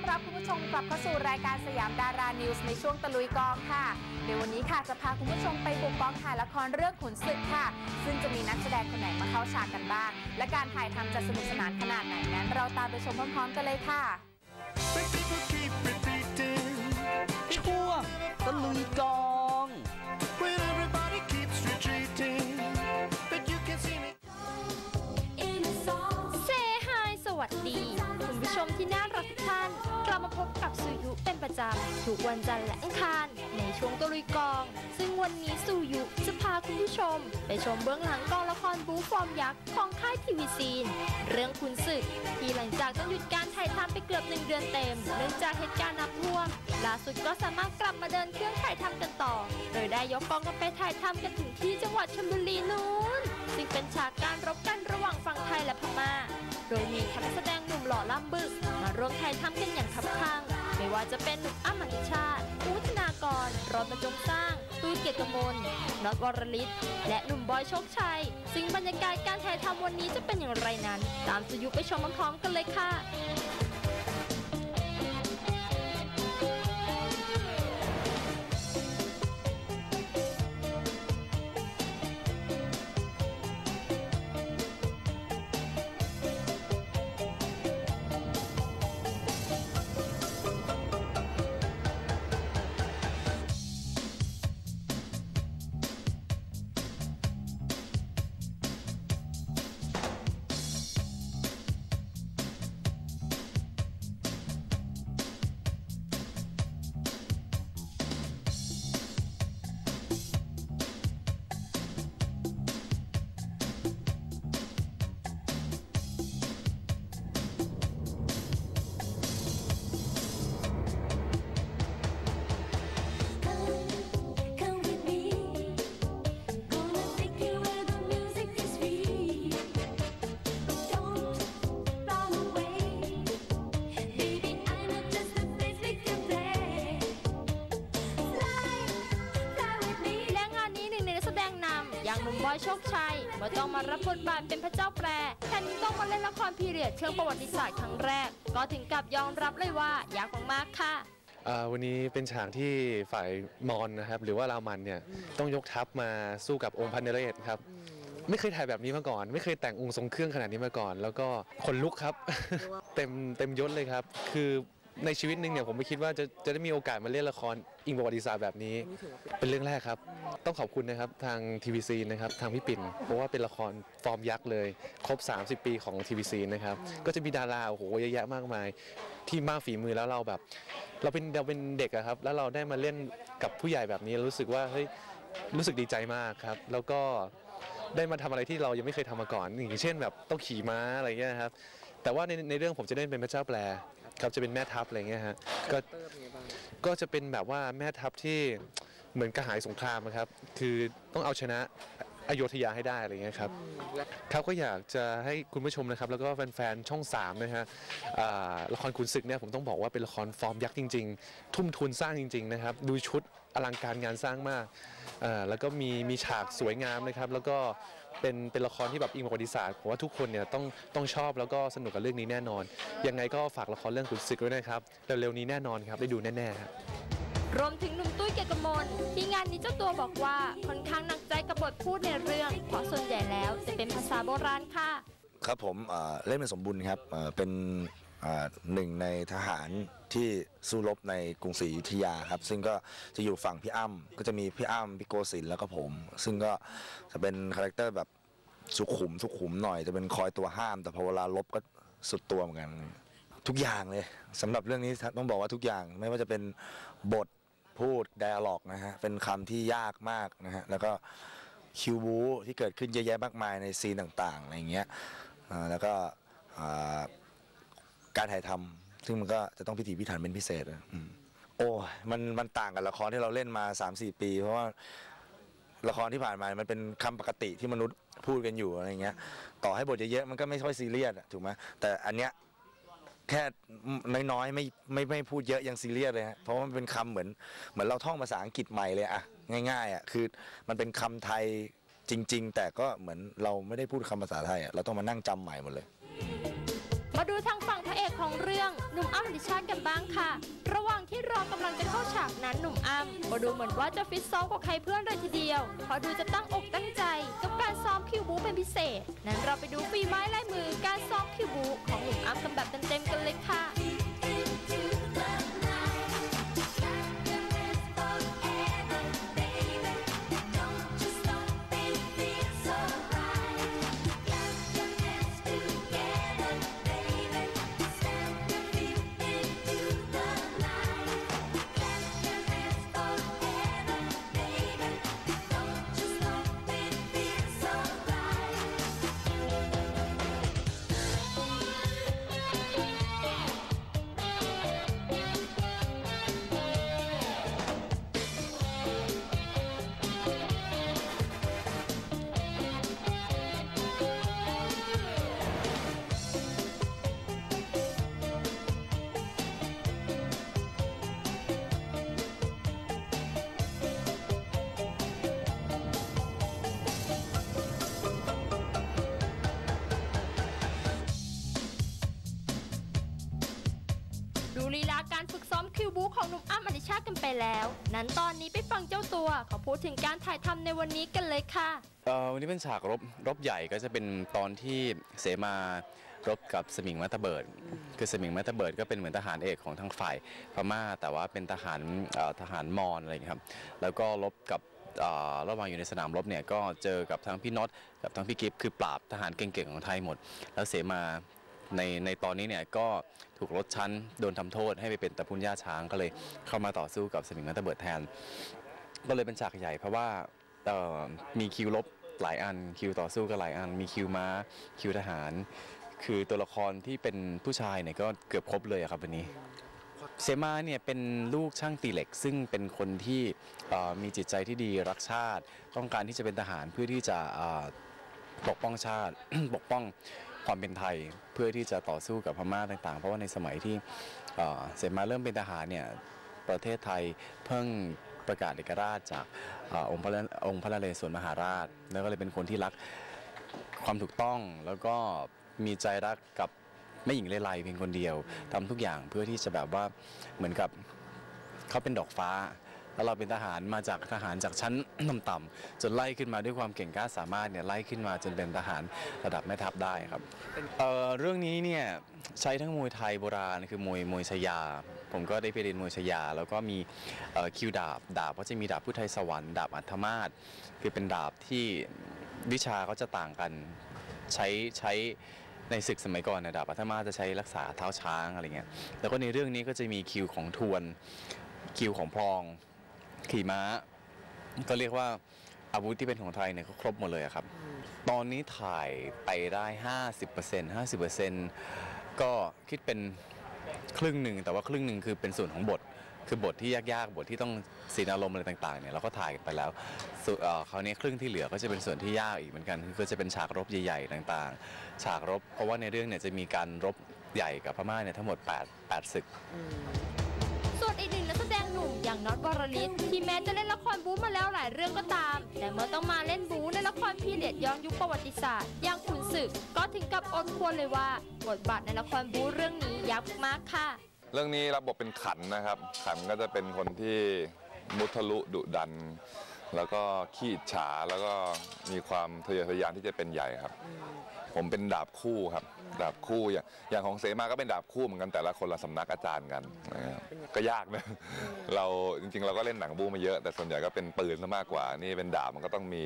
อนรับคุณผู้ชมกลับเข้าสู่รายการสยามดารานิวส์ในช่วงตะลุยกองค่ะในวันนี้ค่ะจะพาคุณผู้ชมไปบุกกองถ่ายละครเรื่องขุนศึกค่ะ ซึ่งจะมีนักแสดงคนไหนมาเข้าฉากกันบ้าง และการถ่ายทำจะสนุกสนานขนาดไหนนั้น เราตามไปชมพร้อมๆกันเลยค่ะ จำทุกวันจันทร์และอังคาร ในช่วงตะลุยกอง ซึ่งวันนี้สุยุจะพาคุณผู้ชม ไปชมเบื้องหลังกองละครบูฟอร์มยักษ์ของค่ายทีวีซีน เรื่องคุณศึก ที่หลังจากต้องหยุดการถ่ายทำไปเกือบหนึ่งเดือนเต็มเนื่องจากเหตุการณ์น้ำท่วมล่าสุดก็สามารถกลับมาเดินเครื่องถ่ายทำกันต่อ โดยได้ยกกองกันไปถ่ายทำกันถึงที่จังหวัดชลบุรีนู้นซึ่งเป็นฉากการรบกันระหว่างฝั่งไทยและพม่า โดยมีทั้งนักแสดงหนุ่มหล่อล่ำบึกมาร่วมถ่ายทำกันอย่างคับคั่ง ไม่ว่าจะเป็นอมัติชาติอูธนากร รอนประจงสร้าง ตูนเกียรติกมลน็อตวรลิศและหนุ่มบอยโชคชัย ซึ่งบรรยากาศการถ่ายทำวันนี้จะเป็นอย่างไรนั้น ตามสุยุไปชมพร้อมๆกันเลยค่ะ อย่างหนุ่มบอยโชคชัยเมื่อต้องมารับบทบาทเป็นพระเจ้าแปรแทนที่ต้องมาเล่นละครพีเรียดเชิงประวัติศาสตร์ครั้งแรก ก็ถึงกับยอมรับเลยว่ายากมากๆค่ะอ่าวันนี้เป็นฉากที่ฝ่ายมอญนะครับ หรือว่ารามันเนี่ยต้องยกทัพมาสู้กับองค์พระนเรศครับไม่เคยถ่ายแบบนี้มาก่อน ไม่เคยแต่งองค์ทรงเครื่องขนาดนี้มาก่อน แล้วก็ขนลุกครับ เต็มเต็มยศเลยครับ คือ ในชีวิตหนึ่งเนี่ยผมไม่คิดว่าจะจะได้มีโอกาสมาเล่นละครอิงประวัติศาสตร์แบบนี้ เป็นเรื่องแรกครับ ต้องขอบคุณนะครับทางทีวีซีนะครับทางพี่ปิ่น เพราะว่าเป็นละครฟอร์มยักษ์เลย ครบ 30 ปีของทีวีซีนะครับก็จะมีดาราโอ้โหเยอะแยะมากมาย ที่มากฝีมือแล้วเราแบบ เราเป็นเราเป็นเด็กอะครับ แล้วเราได้มาเล่นกับผู้ใหญ่แบบนี้รู้สึกว่าเฮ้ยรู้สึกดีใจมากครับ แล้วก็ได้มาทำอะไรที่เรายังไม่เคยทำมาก่อนอย่างเช่นแบบต้องขี่ม้าอะไรเงี้ยครับแต่ว่าในในเรื่องผมจะเล่นเป็นพระเจ้าแปล ครับจะเป็นแม่ทัพอะไรเงี้ยฮะก็ก็จะเป็นแบบว่าแม่ทัพที่เหมือนกระหายสงครามอะครับ คือต้องเอาชนะอโยธยาให้ได้อะไรเงี้ยครับครับก็อยากจะให้คุณผู้ชมนะครับ แล้วก็แฟนๆช่อง3นะฮะอ่าละครขุนศึกเนี่ยผมต้องบอกว่าเป็นละครฟอร์มยักษ์จริง ๆ ทุ่มทุนสร้างจริง ๆ นะครับ ดูชุดอลังการงานสร้างมากอ่าแล้วก็มีมีฉากสวยงามนะครับ แล้วก็ เป็นเป็นละครที่แบบอิงประวัติศาสตร์ผมว่าทุกคนเนี่ยต้องต้องชอบแล้วก็สนุกกับเรื่องนี้แน่นอน ยังไงก็ฝากละครเรื่องขุนศึกไว้นะครับเร็วๆนี้แน่นอนครับได้ดูแน่ๆครับรวมถึงหนุ่มตุ้ยเกียรติกมลที่งานนี้เจ้าตัวบอกว่าค่อนข้างหนักใจกับบทพูดในเรื่องเพราะส่วนใหญ่แล้วจะเป็นภาษาโบราณค่ะ ครับผมเอ่อเล่นเป็นสมบุญครับเอ่อเป็นอ่าหนึ่งในทหาร ที่สู้รบในกรุงศรีอยุธยาครับ ซึ่งก็จะอยู่ฝั่งพี่อ้ำก็จะมีพี่อ้ำพี่โกศินแล้วก็ผม ซึ่งก็จะเป็นคาแรคเตอร์แบบสุขุมสุขุมหน่อยจะเป็นคอยตัวห้าม แต่พอเวลาลบก็สุดตัวเหมือนกัน ทุกอย่างเลยสำหรับเรื่องนี้ต้องบอกว่าทุกอย่างไม่ว่าจะเป็นบทพูด d ด a l ล็อกนะฮะเป็นคำที่ยากมากนะฮะแล้วก็คิวบูที่เกิดขึ้นเยอะแยะมากมายในซีนต่างๆอะไรเงี้ยแล้วก็การถ่ายทำ ซึ่งมันก็จะต้องพิถีพิถันเป็นพิเศษอะโอ้ยมันมันต่างกับละครที่เราเล่นมา 3-4 ปี เพราะว่าละครที่ผ่านมา มันเป็นคำปกติที่มนุษย์พูดกันอยู่อะไรเงี้ย ต่อให้บทเยอะๆมันก็ไม่ค่อยซีเรียสถูกไหมแต่อันเนี้ยแค่น้อยๆไม่ไม่ไม่พูดเยอะยังซีเรียสเลยฮะเพราะมันเป็นคำเหมือนเหมือนเราท่องภาษาอังกฤษใหม่เลยอะง่ายๆอะคือมันเป็นคำไทยจริง ๆ แต่ก็เหมือนเราไม่ได้พูดคำภาษาไทยอะเราต้องมานั่งจำใหม่หมดเลย ของเรื่องหนุ่มอ้ำดิชันกันบ้างค่ะ ระหว่างที่รอกำลังจะเข้าฉากนั้นหนุ่มอ้ำก็ดูเหมือนว่าจะฟิตซ้อมกว่าใครเพื่อนเลยทีเดียว เพราะดูจะตั้งอกตั้งใจกับการซ้อมคิวบูเป็นพิเศษ นั้นเราไปดูฝีไม้ลายมือการซ้อมคิวบูของหนุ่มอ้ำกันแบบเต็มๆกันเลยค่ะ ลีลาการฝึกซ้อมคิวบูของหนุ่มอ้ำอดิชาติกันไปแล้ว นั้นตอนนี้ไปฟังเจ้าตัวเขาพูดถึงการถ่ายทำในวันนี้กันเลยค่ะเออวันนี้เป็นฉากรบรบใหญ่ก็จะเป็นตอนที่เสมารบกับสมิงมัตเบิด คือสมิงมัตเบิดก็เป็นเหมือนทหารเอกของทางฝ่ายพม่า แต่ว่าเป็นทหารทหารมอญอะไรอย่างนี้ครับ แล้วก็รบกับระหว่างอยู่ในสนามรบเนี่ยก็เจอกับทั้งพี่น็อตกับทั้งพี่กิฟคือปราบทหารเก่งๆของไทยหมด แล้วเสมา ในในตอนนี้เนี่ยก็ถูกลดชั้นโดนทำโทษให้ไปเป็นตะพุนย่าช้างก็เลยเข้ามาต่อสู้กับสมิงมัตตะเบิดแทน ก็เลยเป็นฉากใหญ่เพราะว่าเอ่อมีคิวลบหลายอันคิวต่อสู้ก็หลายอัน มีคิวม้าคิวทหาร คือตัวละครที่เป็นผู้ชายเนี่ยก็เกือบครบเลยครับวันนี้เสมาเนี่ยเป็นลูกช่างตีเหล็ก ซึ่งเป็นคนที่มีจิตใจที่ดีรักชาติ ต้องการที่จะเป็นทหารเพื่อที่จะปกป้องชาติปกป้อง ความเป็นไทยเพื่อที่จะต่อสู้กับพม่าต่าง ๆ เพราะว่าในสมัยที่เอ่อเสมาเริ่มเป็นทหารเนี่ยประเทศไทยเพิ่งประกาศเอกราชจากอองค์พระองค์พระนเรศวรมหาราช แล้วก็เลยเป็นคนที่รักความถูกต้องแล้วก็มีใจรักกับแม่หญิงเลไลเพียงคนเดียวทำทุกอย่างเพื่อที่จะแบบว่าเหมือนกับเขาเป็นดอกฟ้า แล้วเราเป็นทหารมาจากทหารจากชั้นต่ำๆจนไล่ขึ้นมาด้วยความเก่งกล้าสามารถเนี่ยไล่ขึ้นมาจนเป็นทหารระดับแม่ทัพได้ครับเเรื่องนี้เนี่ยใช้ทั้งมวยไทยโบราณคือมวยมวยชยา ผมก็ได้ไปเรียนมวยชยา แล้วก็มีคิวดาบดาบก็จะมีดาบพุทธไทยสวรรค์ดาบอัธมาศคือเป็นดาบที่วิชาเขาจะต่างกันใช้ใช้ในศึกสมัยก่อนนยดาบอัธมาศจะใช้รักษาเท้าช้างอะไรเงี้ยแล้วก็ในเรื่องนี้ก็จะมีคิวของทวนคิวของพลอง ขี่ม้า ก็เรียกว่าอาวุธที่เป็นของไทยเนี่ยก็ครบหมดเลยครับ ตอนนี้ถ่ายไปได้ 50% 50%ก็คิดเป็นครึ่งหนึ่ง แต่ว่าครึ่งหนึ่งคือเป็นส่วนของบท คือบทที่ยากๆ บทที่ต้องสีนอารมณ์อะไรต่างๆเนี่ยเราก็ถ่ายไปแล้วส่วนเอ่อคราวนี้ครึ่งที่เหลือก็จะเป็นส่วนที่ยากอีกเหมือนกันคือก็จะเป็นฉากรบใหญ่ๆต่างๆ ฉากรบเพราะว่าในเรื่องเนี่ยจะมีการรบใหญ่กับพม่าเนี่ยทั้งหมด 8 8ศึก อย่างน็อตวรลิศที่แม้จะเล่นละครบู๊มาแล้วหลายเรื่องก็ตาม แต่เมื่อต้องมาเล่นบู๊ในละครพีเรียดย้อนยุคประวัติศาสตร์อย่างขุนศึกก็ถึงกับอดควรเลยว่า บทบาทในละครบู๊เรื่องนี้ยากมากค่ะ เรื่องนี้รับบทเป็นขันนะครับ ขันก็จะเป็นคนที่มุทะลุดุดัน แล้วก็ขี้ฉาแล้วก็มีความทะเยอทะยานที่จะเป็นใหญ่ครับ ผมเป็นดาบคู่ครับ ดาบคู่อย่างอย่างของเสมาก็เป็นดาบคู่เหมือนกันแต่ละคนละสำนักอาจารย์กันนะครับก็ยากนะเราจริง ๆ เราก็เล่นหนังบูมาเยอะ แต่ส่วนใหญ่ก็เป็นปืนซะมากกว่า นี่เป็นดาบมันก็ต้องมี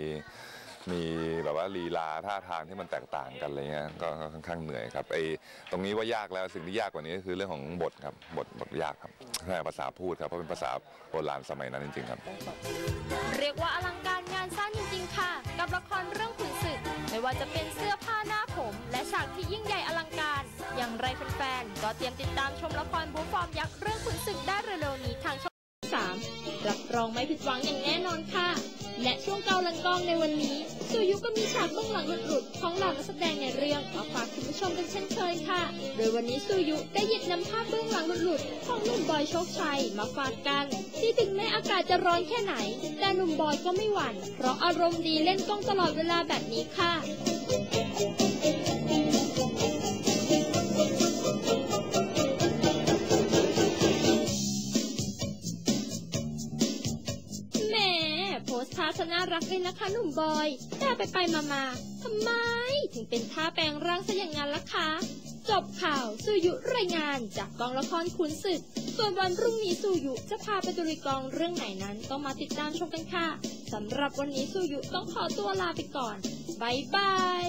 มีแบบว่าลีลาท่าทางที่มันแตกต่างกันอะไรเงี้ยก็ก็ค่อนข้างเหนื่อยครับไอ้ตรงนี้ว่ายากแล้วสิ่งที่ยากกว่านี้ก็คือเรื่องของบทครับบทบทยากครับใช่ภาษาพูดครับเพราะเป็นภาษาโบราณสมัยนั้นจริง ๆ ครับ เรียกว่าอลังการงานสร้างจริง ๆ ค่ะ กับละครเรื่องขุนศึกไม่ว่าจะเป็นเสื้อ ฉากที่ยิ่งใหญ่อลังการ อย่างไรแฟนๆก็เตรียมติดตามชมละครบูฟอร์มยักษ์เรื่องขุนศึกได้เร็วๆนี้ทางช่อง 3 รับรองไม่ผิดหวังอย่างแน่นอนค่ะ และช่วงเกาลันกองในวันนี้สุยุก็มีฉากเบื้องหลังหลุดๆของเหล่านักแสดงในเรื่องมาฝากคุณผู้ชมกันเช่นเคยค่ะ โดยวันนี้สุยุได้หยิบนำภาพเบื้องหลังหลุดๆของหนุ่มบอยโชคชัยมาฝากกัน ที่ถึงแม้อากาศจะร้อนแค่ไหน แต่หนุ่มบอยก็ไม่หวั่น เพราะอารมณ์ดีเล่นกล้องตลอดเวลาแบบนี้ค่ะ สน่ารักเลยนะคะหนุ่มบอย แต่ไปไปมามาทำไม ถึงเป็นท่าแปลงร่างซะอย่างนั้นล่ะคะ จบข่าวสุยุรายงานจากกองละครขุนศึก ส่วนวันพรุ่งนี้สุยุจะพาไปตุลีกองเรื่องไหนนั้นต้องมาติดตามชมกันค่ะสำหรับวันนี้สุยุต้องขอตัวลาไปก่อนบายบาย